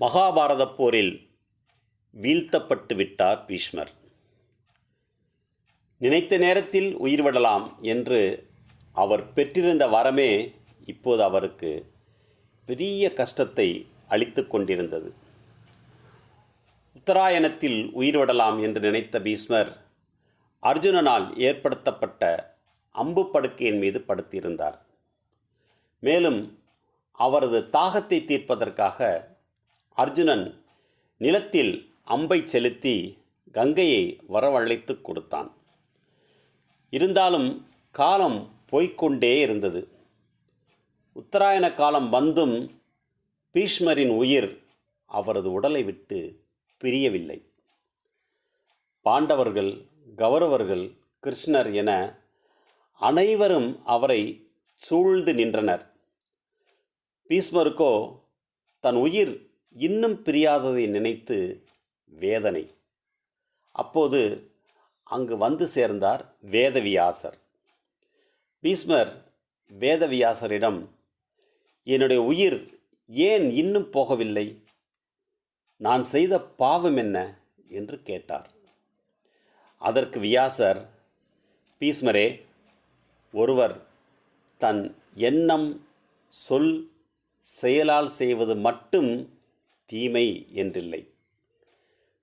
மகாபாரத போரில் வீழ்த்தப்பட்டு விட்டார் பீஷ்மர். நினைத்த நேரத்தில் உயிர் விடலாம் என்று அவர் பெற்றிருந்த வரமே இப்போது அவருக்கு பெரிய கஷ்டத்தை அளித்து கொண்டிருந்தது. உத்தராயணத்தில் உயிர் விடலாம் என்று நினைத்த பீஷ்மர் அர்ஜுனனால் ஏற்படுத்தப்பட்ட அம்பு படுக்கையின் மீது படுத்தியிருந்தார் மேலும் அவரது தாகத்தை தீர்ப்பதற்காக அர்ஜுனன் நிலத்தில் அம்பை செலுத்தி கங்கையை வரவழைத்து கொடுத்தான். இருந்தாலும் காலம் போய்க்கொண்டே இருந்தது. உத்தராயண காலம் வந்தும் பீஷ்மரின் உயிர் அவரது உடலை விட்டு பிரியவில்லை. பாண்டவர்கள் கௌரவர்கள் கிருஷ்ணர் என அனைவரும் அவரை சூழ்ந்து நின்றனர். பீஷ்மருக்கோ தன் உயிர் இன்னும் பிரியாததை நினைத்து வேதனை. அப்போது அங்கு வந்து சேர்ந்தார் வேதவியாசர். பீஸ்மர் வேதவியாசரிடம் என்னுடைய உயிர் ஏன் இன்னும் போகவில்லை? நான் செய்த பாவம் என்ன? என்று கேட்டார். அதற்கு வியாசர் பீஸ்மரே ஒருவர் தன் எண்ணம் சொல் செயலால் செய்வது மட்டும் தீமை என்றில்லை.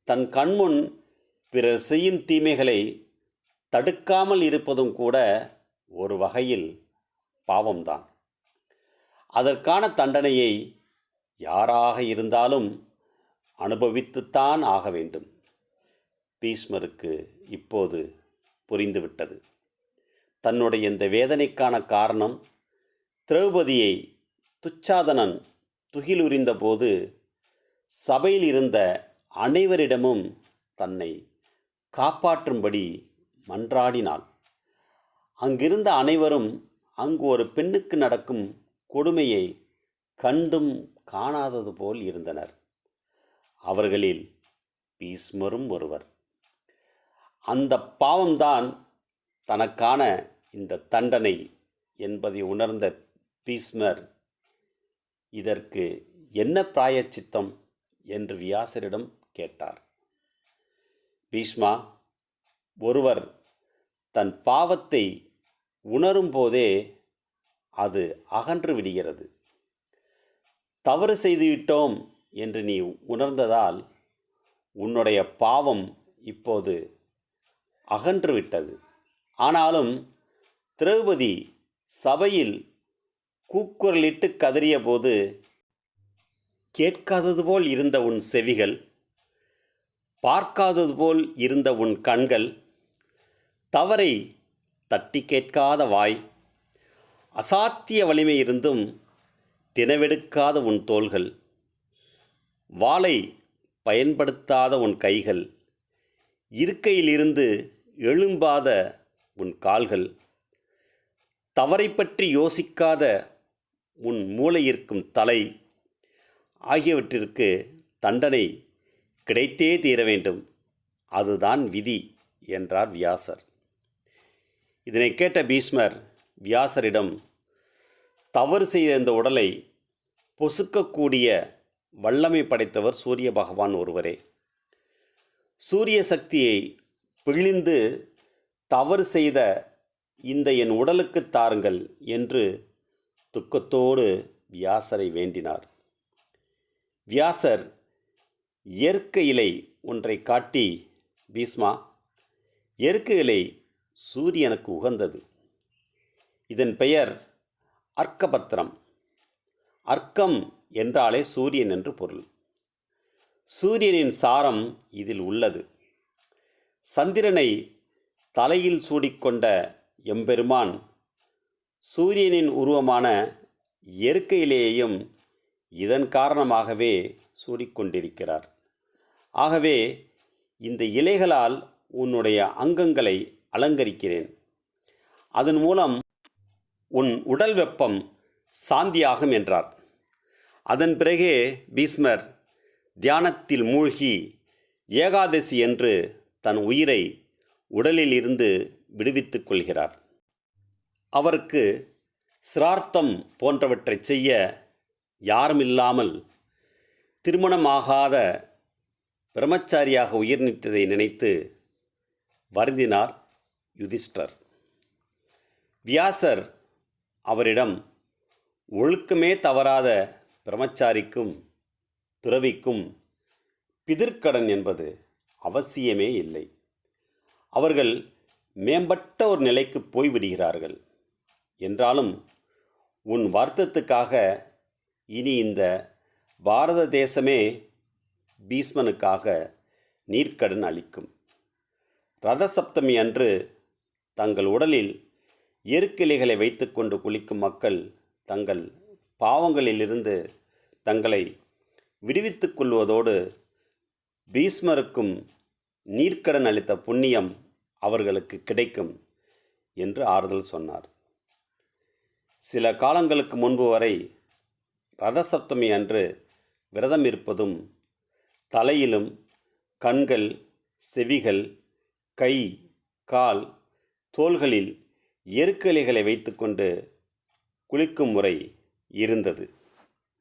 தன் கண்முன் பிறர் செய்யும் தீமைகளை தடுக்காமல் இருப்பதும் கூட ஒரு வகையில் பாவம்தான். அதற்கான தண்டனையை யாராக இருந்தாலும் அனுபவித்துத்தான் ஆக வேண்டும். பீஷ்மருக்கு இப்போது புரிந்துவிட்டது. தன்னுடைய இந்த வேதனைக்கான காரணம் திரௌபதியை துச்சாதனன் துகிலுரிந்தபோது சபையில் இருந்த அனைவரிடமும் தன்னை காப்பாற்றும்படி மன்றாடினாள். அங்கிருந்த அனைவரும் அங்கு ஒரு பெண்ணுக்கு நடக்கும் கொடுமையை கண்டும் காணாதது போல் இருந்தனர். அவர்களில் பீஸ்மரும் ஒருவர். அந்த பாவம்தான் தனக்கான இந்த தண்டனை என்பதை உணர்ந்த பீஸ்மர் இதற்கு என்ன பிராயச்சித்தம்? என்று வியாசரிடம் கேட்டார். பீஷ்மா ஒருவர் தன் பாவத்தை உணரும் போதே அது அகன்று விடுகிறது. தவறு செய்துவிட்டோம் என்று நீ உணர்ந்ததால் உன்னுடைய பாவம் இப்போது அகன்று விட்டது. ஆனாலும் திரௌபதி சபையில் கூக்குரலிட்டு கதறிய போது கேட்காதது போல் இருந்த உன் செவிகள் பார்க்காதது போல் இருந்த உன் கண்கள் தவறை தட்டி கேட்காத வாய் அசாத்திய வலிமை இருந்தும் தினவெடுக்காத உன் தோள்கள் வாளை பயன்படுத்தாத உன் கைகள் இருக்கையிலிருந்து எழும்பாத உன் கால்கள் தவறை பற்றி யோசிக்காத உன் மூளையிருக்கும் தலை ஆகியவற்றிற்கு தண்டனை கிடைத்தே தீர வேண்டும். அதுதான் விதி என்றார் வியாசர். இதனை கேட்ட பீஷ்மர் வியாசரிடம் தவறு செய்த இந்த உடலை பொசுக்கக்கூடிய வல்லமை படைத்தவர் சூரிய பகவான் ஒருவரே. சூரிய சக்தியை பிழிந்து தவறு செய்த இந்த என் உடலுக்கு தாருங்கள் என்று துக்கத்தோடு வியாசரை வேண்டினார். வியாசர் இயற்கை இலை ஒன்றை காட்டி பீஸ்மா இயற்கை இலை சூரியனுக்கு உகந்தது. இதன் பெயர் அர்க்கபத்திரம். அர்க்கம் என்றாலே சூரியன் என்று பொருள். சூரியனின் சாரம் இதில் உள்ளது. சந்திரனை தலையில் சூடிக்கொண்ட எம்பெருமான் சூரியனின் உருவமான இயற்கையிலேயும் இதன் காரணமாகவே சூடிக்கொண்டிருக்கிறார். ஆகவே இந்த இலைகளால் உன்னுடைய அங்கங்களை அலங்கரிக்கிறேன். அதன் மூலம் உன் உடல் வெப்பம் சாந்தியாகும் என்றார். அதன் பிறகே பீஸ்மர் தியானத்தில் மூழ்கி ஏகாதசி என்று தன் உயிரை உடலில் இருந்து விடுவித்துக் கொள்கிறார். அவருக்கு சிரார்த்தம் போன்றவற்றை செய்ய யாருமில்லாமல் திருமணமாகாத பிரம்மச்சாரியாக உயிர் நீத்ததை நினைத்து வருந்தினார் யுதிஷ்டர். வியாசர் அவரிடம் ஒழுக்கமே தவறாத பிரம்மச்சாரிக்கும் துறவிக்கும் பிதிர்க்கடன் என்பது அவசியமே இல்லை. அவர்கள் மேம்பட்ட ஒரு நிலைக்கு போய்விடுகிறார்கள். என்றாலும் உன் வருத்தத்துக்காக இனி இந்த பாரத தேசமே பீஷ்மனுக்காக நீர்க்கடன் அளிக்கும். ரதசப்தமி அன்று தங்கள் உடலில் எருக்கிளைகளை வைத்துக்கொண்டு குளிக்கும் மக்கள் தங்கள் பாவங்களிலிருந்து தங்களை விடுவித்துக் கொள்வதோடு பீஷ்மருக்கும் நீர்க்கடன் அளித்த புண்ணியம் அவர்களுக்கு கிடைக்கும் என்று ஆறுதல் சொன்னார். சில காலங்களுக்கு முன்பு வரை ரதசப்தமி அன்று விரதம் இருப்பதும் தலையிலும் கண்கள் செவிகள் கை கால் தோள்களில் எருக்கலைகளை வைத்துக்கொண்டு குளிக்கும் முறை இருந்தது.